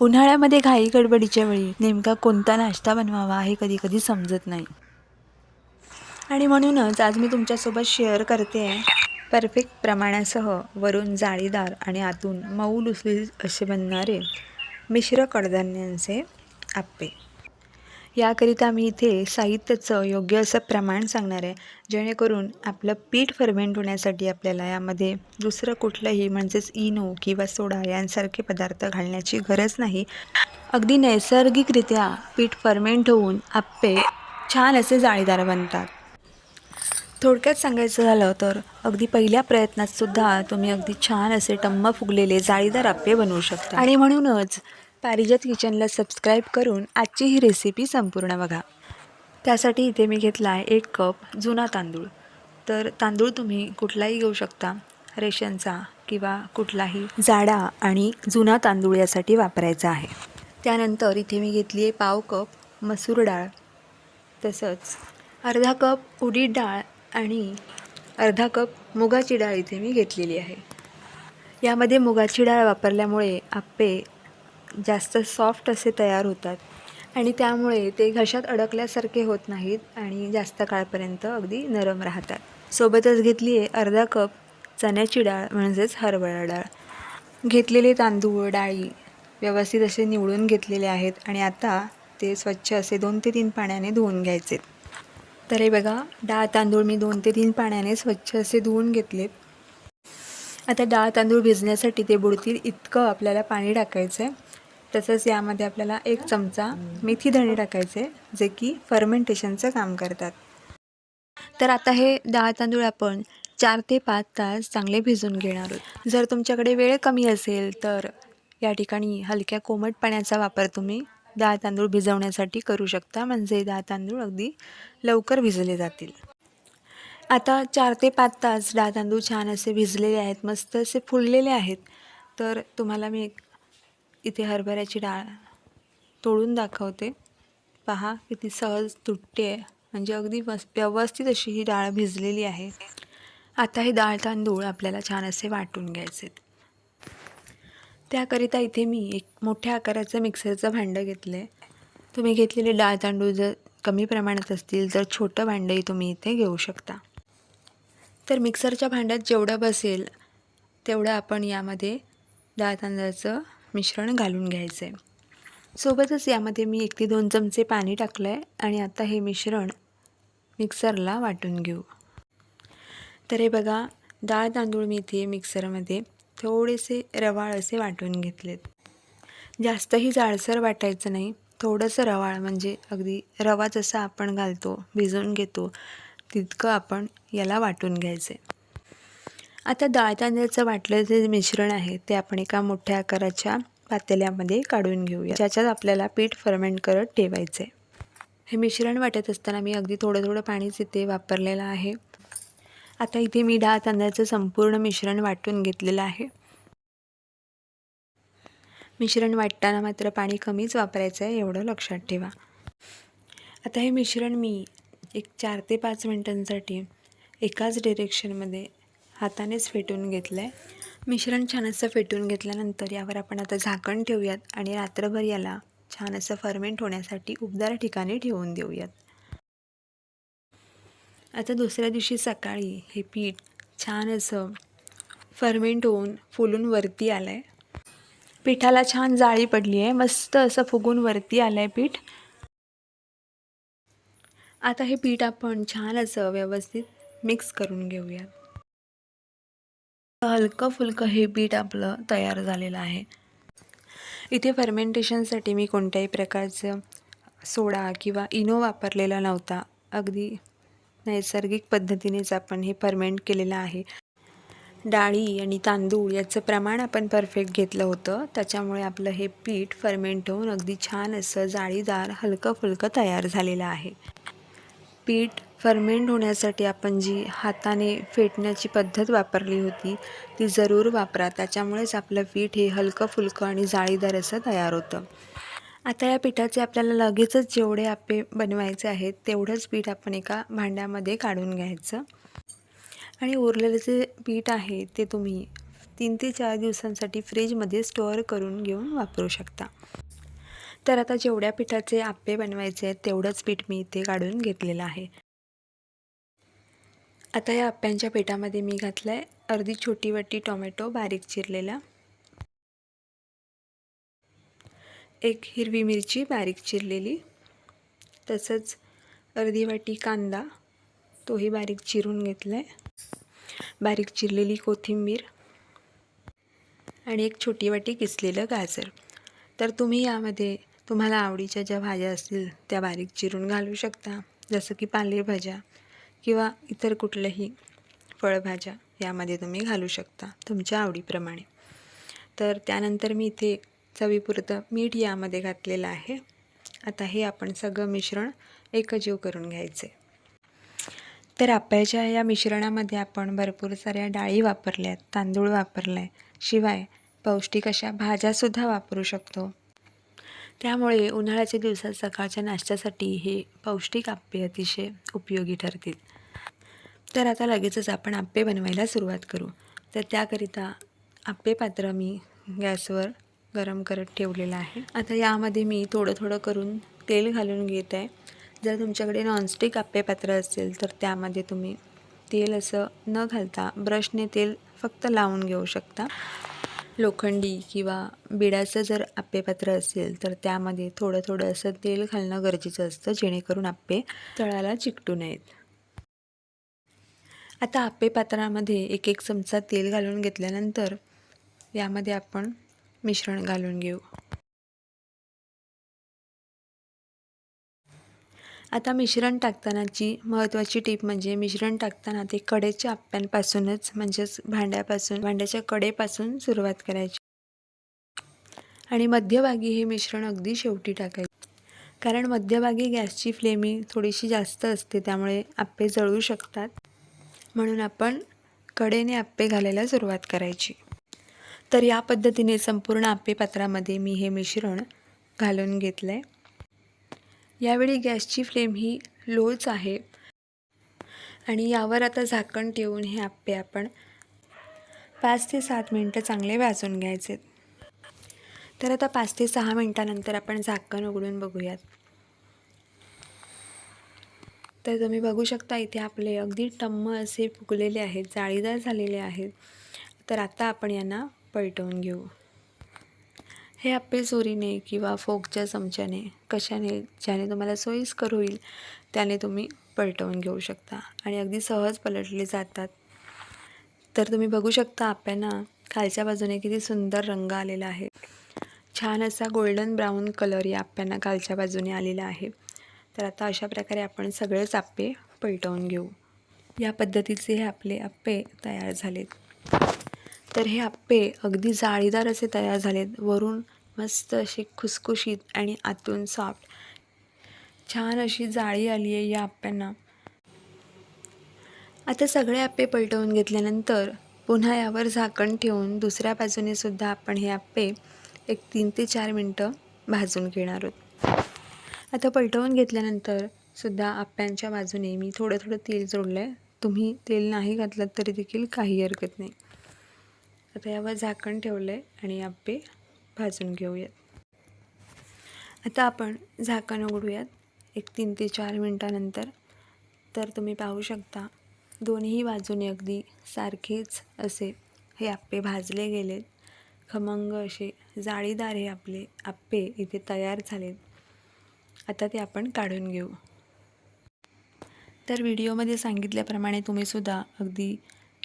उन्हाळ्यामध्ये घाई गडबडीच्या वेळी नेमका कोणता नाश्ता बनवावा हे कधी कधी समजत नाही. आणि म्हणूनच आज मी तुमच्यासोबत शेअर करते आहे परफेक्ट प्रमाणासह वरून जाळीदार आणि आतून मऊ लुसलुसीत असे बनणारे मिश्र कडधान्यांचे आप्पे. याकरिता मी इथे साहित्याचं योग्य असं प्रमाण सांगणार आहे. जेणेकरून आपलं पीठ फर्मेंट होण्यासाठी आपल्याला यामध्ये दुसरं कुठलंही म्हणजेच इनो किंवा सोडा यांसारखे पदार्थ घालण्याची गरज नाही. अगदी नैसर्गिकरित्या पीठ फर्मेंट होऊन आप्पे छान असे जाळीदार बनतात. थोडक्यात सांगायचं झालं तर अगदी पहिल्या प्रयत्नात सुद्धा तुम्ही अगदी छान असे टम्म फुगलेले जाळीदार आप्पे बनवू शकता. आणि म्हणूनच पारिजात किचनला सबस्क्राईब करून आजची ही रेसिपी संपूर्ण बघा. त्यासाठी इथे मी घेतला आहे एक कप जुना तांदूळ. तर तांदूळ तुम्ही कुठलाही घेऊ शकता. रेशनचा किंवा कुठलाही जाडा आणि जुना तांदूळ यासाठी वापरायचा आहे. त्यानंतर इथे मी घेतली आहे पाव कप मसूर डाळ. तसंच अर्धा कप उडीद डाळ आणि अर्धा कप मुगाची डाळ इथे मी घेतलेली आहे. यामध्ये मुगाची डाळ वापरल्यामुळे आप्पे जास्त सॉफ्ट असे तयार होतात. आणि त्यामुळे ते घशात अडकल्यासारखे होत नाहीत आणि जास्त काळपर्यंत अगदी नरम राहतात. सोबतच घेतली आहे अर्धा कप चण्याची डाळ म्हणजेच हरभरा डाळ. घेतलेले तांदूळ डाळी व्यवस्थित असे निवडून घेतलेले आहेत आणि आता ते स्वच्छ असे दोन ते तीन पाण्याने धुवून घ्यायचे. तर हे बघा डाळ तांदूळ मी दोन ते तीन पाण्याने स्वच्छ असे धुवून घेतलेत. आता डाळ तांदूळ भिजण्यासाठी ते बुडतील इतकं आपल्याला पाणी टाकायचं आहे तसंच यामध्ये आपल्याला एक चमचा मेथी धणे टाकायचे जे की फर्मेंटेशनचं काम करतात. तर आता हे डाळ तांदूळ आपण चार ते पाच तास चांगले भिजून घेणार आहोत. जर तुमच्याकडे वेळ कमी असेल तर या ठिकाणी हलक्या कोमट पाण्याचा वापर तुम्ही डाळ तांदूळ भिजवण्यासाठी करू शकता म्हणजे डाळ तांदूळ अगदी लवकर भिजले जातील. आता चार ते पाच तास डाळ तांदूळ छान असे भिजलेले आहेत मस्त असे फुललेले आहेत. तर तुम्हाला मी एक इथे हरभऱ्याची डाळ तोडून दाखवते. पहा किती सहज तुटते आहे. म्हणजे अगदी वस व्यवस्थित अशी ही डाळ भिजलेली आहे. आता हे डाळ तांदूळ आपल्याला छान असे वाटून घ्यायचे त्याकरिता इथे मी एक मोठ्या आकाराचं मिक्सरचं भांडं घेतलं आहे तुम्ही घेतलेले डाळ तांदूळ जर कमी प्रमाणात असतील तर छोटं भांडंही तुम्ही इथे घेऊ शकता. तर मिक्सरच्या भांड्यात जेवढं बसेल तेवढं आपण यामध्ये डाळ तांदळाचं मिश्रण घालून घ्यायचं. आहे सोबतच यामध्ये मी एक ते दोन चमचे पाणी टाकलं आहे आणि आता हे मिश्रण मिक्सरला वाटून घेऊ. तर हे बघा डाळ तांदूळ मी इथे मिक्सरमध्ये थोडेसे रवाळ असे वाटून घेतलेत. जास्तही जाडसर वाटायचं नाही थोडंसं रवाळ म्हणजे अगदी रवा जसा आपण घालतो भिजवून घेतो तितकं आपण याला वाटून घ्यायचं. आहे आता डाळ तांदळाचं वाटलं जे मिश्रण आहे ते आपण एका मोठ्या आकाराच्या पातेल्यामध्ये काढून घेऊया. ज्याच्यात आपल्याला पीठ फर्मेंट करत ठेवायचं आहे हे मिश्रण वाटत असताना मी अगदी थोडं थोडं पाणीच इथे वापरलेलं आहे. आता इथे मी डाळ तांदळाचं संपूर्ण मिश्रण वाटून घेतलेलं आहे. मिश्रण वाटताना मात्र पाणी कमीच वापरायचं आहे एवढं लक्षात ठेवा. आता हे मिश्रण मी एक चार ते पाच मिनटांसाठी एकाच डिरेक्शनमध्ये हातानेच फेटून घेतलं आहे मिश्रण छान असं फेटून घेतल्यानंतर यावर आपण आता झाकण ठेवूयात आणि रात्रभर याला छान असं फर्मेंट होण्यासाठी उबदार ठिकाणी ठेवून देऊयात. आता दुसऱ्या दिवशी सकाळी हे पीठ छान असं फर्मेंट होऊन फुलून वरती आलं आहे पिठाला छान जाळी पडली आहे. मस्त असं फुगून वरती आलं आहे पीठ. आता हे पीठ आपण छान असं व्यवस्थित मिक्स करून घेऊयात. हलकं फुलकं हे पीठ आपलं तयार झालेलं आहे. इथे फर्मेंटेशनसाठी मी कोणत्याही प्रकारचं सोडा किंवा इनो वापरलेला नव्हता. अगदी नैसर्गिक पद्धतीनेच आपण हे फर्मेंट केलेलं आहे. डाळी आणि तांदूळ याचं प्रमाण आपण परफेक्ट घेतलं होतं. त्याच्यामुळे आपलं हे पीठ फर्मेंट होऊन अगदी छान असं जाळीदार हलकं फुलकं तयार झालेलं आहे. पीठ फर्मेंट होण्यासाठी आपण जी हाताने फेटण्याची पद्धत वापरली होती ती जरूर वापरा. त्याच्यामुळेच आपलं पीठ हे हलकं फुलकं आणि जाळीदार असं तयार होतं. आता या पिठाचे आपल्याला लगेचच जेवढे आपे बनवायचे आहेत तेवढंच पीठ आपण एका भांड्यामध्ये काढून घ्यायचं. आणि उरलेलं जे पीठ आहे ते तुम्ही तीन ते चार दिवसांसाठी फ्रीजमध्ये स्टोअर करून घेऊन वापरू शकता. तर आता जेवढ्या पिठाचे आप्पे बनवायचे आहेत तेवढंच पीठ मी इथे काढून घेतलेलं आहे. आता या आप्प्यांच्या पिठामध्ये मी घातलं आहे अर्धी छोटी वाटी टोमॅटो बारीक चिरलेला. एक हिरवी मिरची बारीक चिरलेली. तसंच अर्धी वाटी कांदा तोही बारीक चिरून घेतला आहे बारीक चिरलेली कोथिंबीर आणि एक छोटी वाटी किसलेलं गाजर. तर तुम्ही यामध्ये तुम्हाला आवडीच्या ज्या भाज्या असतील त्या बारीक चिरून घालू शकता. जसं की पालेभाज्या किंवा इतर कुठल्याही फळभाज्या यामध्ये तुम्ही घालू शकता तुमच्या आवडीप्रमाणे. तर त्यानंतर मी इथे चवीपुरतं मीठ यामध्ये घातलेलं आहे. आता हे आपण सगळं मिश्रण एकजीव करून घ्यायचे. तर आप्याच्या या मिश्रणामध्ये आपण भरपूर साऱ्या डाळी वापरल्या आहेत तांदूळ वापरला आहे शिवाय पौष्टिक अशा भाज्यासुद्धा वापरू शकतो. त्यामुळे उन्हाळ्याच्या दिवसात सकाळच्या नाश्त्यासाठी हे पौष्टिक आप्पे अतिशय उपयोगी ठरतील. तर आता लगेचच आपण आप्पे बनवायला सुरुवात करू. तर त्याकरिता आप्पे पात्र मी गॅसवर गरम करत ठेवलेलं आहे. आता यामध्ये मी थोडं थोडं करून तेल घालून घेत आहे. जर तुमच्याकडे नॉनस्टिक आप्पे पात्र असेल तर त्यामध्ये तुम्ही तेल असं न घालता ब्रशने तेल फक्त लावून घेऊ शकता. लोखंडी किंवा बिडाचं जर आप्पेपात्र असेल तर त्यामध्ये थोडं थोडं असं तेल घालणं गरजेचं असतं जेणेकरून आप्पे तळाला चिकटू नयेत. आता आप्पेपात्रामध्ये एक एक चमचा तेल घालून घेतल्यानंतर यामध्ये आपण मिश्रण घालून घेऊ. आता मिश्रण टाकतानाची महत्त्वाची टीप म्हणजे मिश्रण टाकताना ते कडेच्या आप्प्यांपासूनच म्हणजेच भांड्यापासून भांड्याच्या कडेपासून सुरुवात करायची. आणि मध्यभागी हे मिश्रण अगदी शेवटी टाकायचे. कारण मध्यभागी गॅसची फ्लेमी थोडीशी जास्त असते त्यामुळे आप्पे जळू शकतात. म्हणून आपण कडेने आप्पे घालायला सुरुवात करायची. तर या पद्धतीने संपूर्ण आप्पे पात्रामध्ये मी हे मिश्रण घालून घेतलं आहे यावेळी गॅसची फ्लेम ही लोच आहे. आणि यावर आता झाकण ठेवून हे आप्पे आपण पाच ते सात मिनटं चांगले वाजून घ्यायचे. तर आता पाच ते सहा मिनटानंतर आपण झाकण उघडून बघूयात. तर तुम्ही बघू शकता इथे आपले अगदी टम्म असे फुगलेले आहेत जाळीदार झालेले आहेत. तर आता आपण यांना पलटवून घेऊ. हे आप्पे चोरीने किंवा फोकच्या चमच्याने कशाने ज्याने तुम्हाला सोयीस्कर होईल त्याने तुम्ही पलटवून घेऊ शकता आणि अगदी सहज पलटले जातात. तर तुम्ही बघू शकता आप्यांना खालच्या बाजूने किती सुंदर रंग आलेला आहे. छान असा गोल्डन ब्राऊन कलर या आप्यांना खालच्या बाजूने आलेला आहे. तर आता अशा प्रकारे आपण सगळेच आप्पे पलटवून घेऊ. या पद्धतीचे हे आपले आप्पे तयार झालेत. तर हे आप्पे अगदी जाळीदार असे तयार झालेत. वरून मस्त असे खुसखुशीत आणि आतून सॉफ्ट छान अशी जाळी आली आहे या आप्प्यांना. आता सगळे आप्पे पलटवून घेतल्यानंतर पुन्हा यावर झाकण ठेवून दुसऱ्या बाजूने सुद्धा आपण हे आप्पे एक तीन ते चार मिनटं भाजून घेणार आहोत. आता पलटवून घेतल्यानंतर सुद्धा आप्प्यांच्या बाजूने मी थोडं थोडं तेल जोडलं आहे तुम्ही तेल नाही घातलं तरी देखील काही हरकत नाही. आता यावर झाकण ठेवलं आहे आणि आप्पे भाजून घेऊयात. आता आपण झाकण उघडूयात. एक तीन ते चार मिनटानंतर. तर तुम्ही पाहू शकता दोन्ही बाजूने अगदी सारखेच असे हे आप्पे भाजले गेलेत. खमंग असे जाळीदार हे आपले आप्पे इथे तयार झालेत. आता ते आपण काढून घेऊ. तर व्हिडिओमध्ये सांगितल्याप्रमाणे तुम्हीसुद्धा अगदी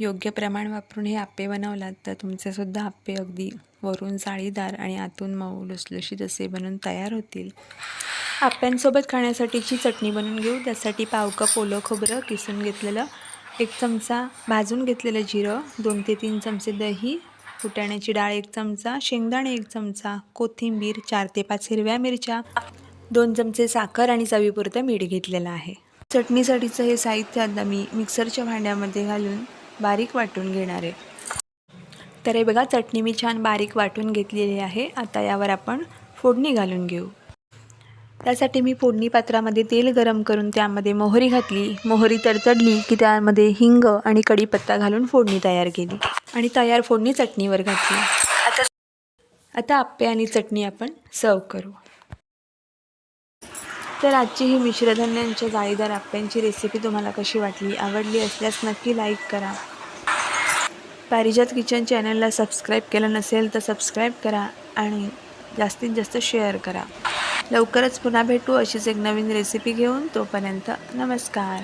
योग्य प्रमाण वापरून हे आप्पे बनवलात तर तुमचेसुद्धा आप्पे अगदी वरून जाळीदार आणि आतून मऊ लुसलुशीत असे बनून तयार होतील. आप्यांसोबत खाण्यासाठीची चटणी बनवून घेऊ. त्यासाठी पाव कप ओलं खोबरं किसून घेतलेलं एक चमचा भाजून घेतलेलं जिरं दोन ते तीन चमचे दही फुटाण्याची डाळ एक चमचा शेंगदाणे एक चमचा कोथिंबीर चार ते पाच हिरव्या मिरच्या दोन चमचे साखर आणि चवीपुरतं मीठ घेतलेलं आहे. चटणीसाठीचं हे साहित्य आता मी मिक्सरच्या भांड्यामध्ये घालून बारीक वाटून घेणार आहे. तर हे बघा चटणी मी छान बारीक वाटून घेतलेली आहे. आता यावर आपण फोडणी घालून घेऊ. त्यासाठी मी फोडणी पात्रामध्ये तेल गरम करून त्यामध्ये मोहरी घातली. मोहरी तडतडली की त्यामध्ये हिंग आणि कढीपत्ता घालून फोडणी तयार केली आणि तयार फोडणी चटणीवर घातली. आता आता आप्पे आणि चटणी आपण सर्व करू. तर आजची ही मिश्रधान्यांच्या जाळीदार आप्यांची रेसिपी तुम्हाला कशी वाटली आवडली असल्यास नक्की लाईक करा. पारिजात किचन चॅनलला सबस्क्राईब केलं नसेल तर सबस्क्राईब करा आणि जास्तीत जास्त शेअर करा. लवकरच पुन्हा भेटू अशीच एक नवीन रेसिपी घेऊन तोपर्यंत नमस्कार.